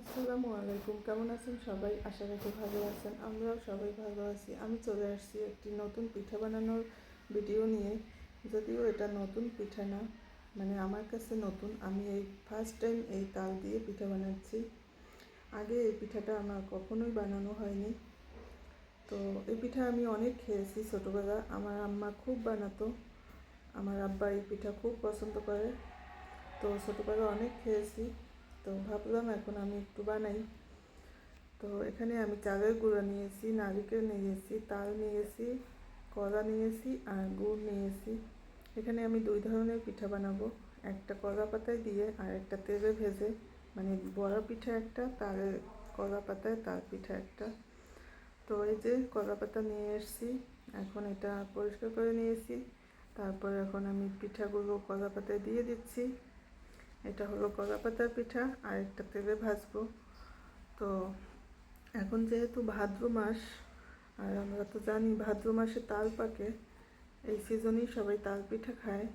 আসসালামু আলাইকুম, কেমন আছেন সবাই? আশা রাখি ভালো আছেন, আমরাও সবাই ভালো আছি। আমি চলে আসছি একটি নতুন পিঠা বানানোর ভিডিও নিয়ে। যদিও এটা নতুন পিঠা না মানে আমার কাছে নতুন। আমি এই ফার্স্ট টাইম এই তাল দিয়ে পিঠা বানাচ্ছি। আগে এই পিঠাটা আমার কখনোই বানানো হয়নি। তো এই পিঠা আমি অনেক খেয়েছি ছোটোবেলা। আমার আম্মা খুব বানাতো। আমার আব্বা এই পিঠা খুব পছন্দ করে। তো ছোটোবেলা অনেক খেয়েছি। তো ভাবলাম এখন আমি একটু বানাই। তো এখানে আমি চালের গুঁড়ো নিয়েছি, নারিকেল নিয়েছি, তাল নিয়েছি, কলা নিয়েছি আর গুড় নিয়েছি। এখানে আমি দুই ধরনের পিঠা বানাবো, একটা কলা পাতায় দিয়ে আর একটা তেলে ভেজে। মানে বড়া পিঠা একটা তার কলা পাতায় তার পিঠা একটা। তো এই যে কলা পাতা নিয়ে এসেছি, এখন এটা পরিষ্কার করে নিয়েছি। তারপর এখন আমি পিঠাগুলো কলা পাতায় দিয়ে দিচ্ছি। এটা হলো কলা পাতার পিঠা, আর একটা তেলে ভাজবো। তো এখন যেহেতু ভাদ্র মাস, আর আমরা তো জানি ভাদ্র মাসে তাল পাকে, এই সিজনেই সবাই তাল পিঠা খায়।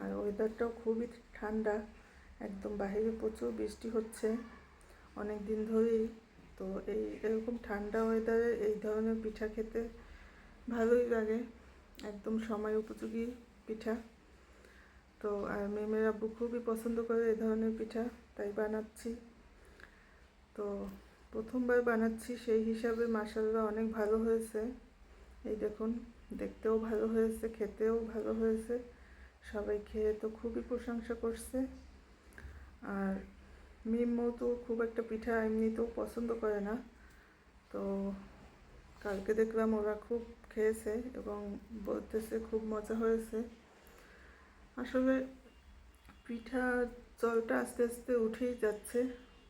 আর ওয়েদারটাও খুবই ঠান্ডা, একদম বাইরে প্রচুর বৃষ্টি হচ্ছে অনেক দিন ধরেই। তো এই এরকম ঠান্ডা ওয়েদারে এই ধরনের পিঠা খেতে ভালোই লাগে, একদম সময় উপযোগী পিঠা। তো, আর মেমের আব্বু খুবই পছন্দ করে এ ধরনের পিঠা, তাই বানাচ্ছি। তো, প্রথমবার বানাচ্ছি, সেই হিসাবে মাসাল্লাহ অনেক ভালো হয়েছে। এই দেখুন, দেখতেও ভালো হয়েছে, খেতেও ভালো হয়েছে। সবাই খেয়ে তো খুবই প্রশংসা করছে। আর মিম্মও তো খুব একটা পিঠা এমনিতেও পছন্দ করে না। তো, কালকে দেখলাম ওরা খুব খেয়েছে এবং বলতেছে খুব মজা হয়েছে। আসলে পিঠা জলটা আস্তে আস্তে উঠেই যাচ্ছে।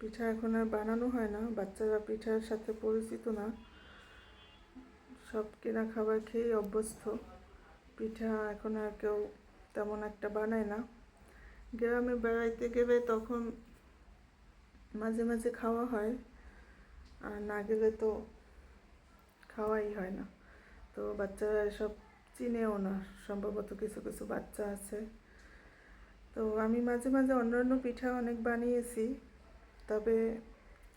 পিঠা এখন আর বানানো হয় না, বাচ্চারা পিঠার সাথে পরিচিত না। সব কেনা খাবার খেয়েই অভ্যস্ত। পিঠা এখন আর কেউ তেমন একটা বানায় না। গ্রামে বেড়াইতে গেলে তখন মাঝে মাঝে খাওয়া হয়, আর না গেলে তো খাওয়াই হয় না। তো বাচ্চারা এসব চিনেও না, সম্ভবত কিছু কিছু বাচ্চা আছে। তো আমি মাঝে মাঝে অন্যান্য পিঠা অনেক বানিয়েছি, তবে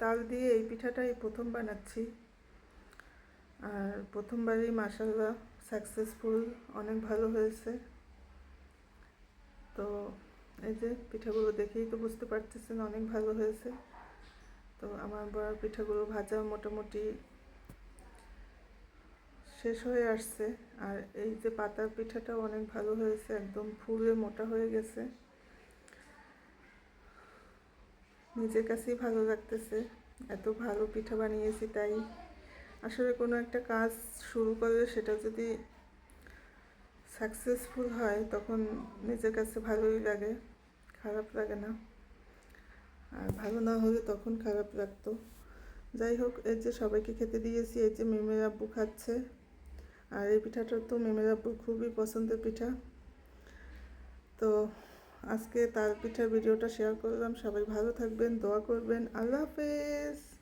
তাল দিয়ে এই পিঠাটাই প্রথম বানাচ্ছি। আর প্রথমবারই মাসাল্লাহ সাকসেসফুল অনেক ভালো হয়েছে। তো এই যে পিঠাগুলো দেখেই তো বুঝতে পারতেছেন অনেক ভালো হয়েছে। তো আমার বড় পিঠাগুলো ভাজা মোটামুটি শেষ হয়ে আসছে। আর এই যে পাতার পিঠাটাও অনেক ভালো হয়েছে, একদম ফুলে মোটা হয়ে গেছে। নিজের কাছেই ভালো লাগতেছে। এত ভালো পিঠা বানিয়েছি তাই। আসলে কোনো একটা কাজ শুরু করলে সেটা যদি সাকসেসফুল হয়, তখন নিজের কাছে ভালোই লাগে, খারাপ লাগে না। আর ভালো না হলে তখন খারাপ লাগতো। যাই হোক এর যে সবাইকে খেতে দিয়েছি এর যে মেমের আব্বু খাচ্ছে। আর এই পিঠাটা তো মেমের আব্বুর খুবই পছন্দের পিঠা। তো আজকে তার পিঠার ভিডিওটা শেয়ার করলাম। সবাই ভালো থাকবেন, দোয়া করবেন। আল্লাহ হাফেজ।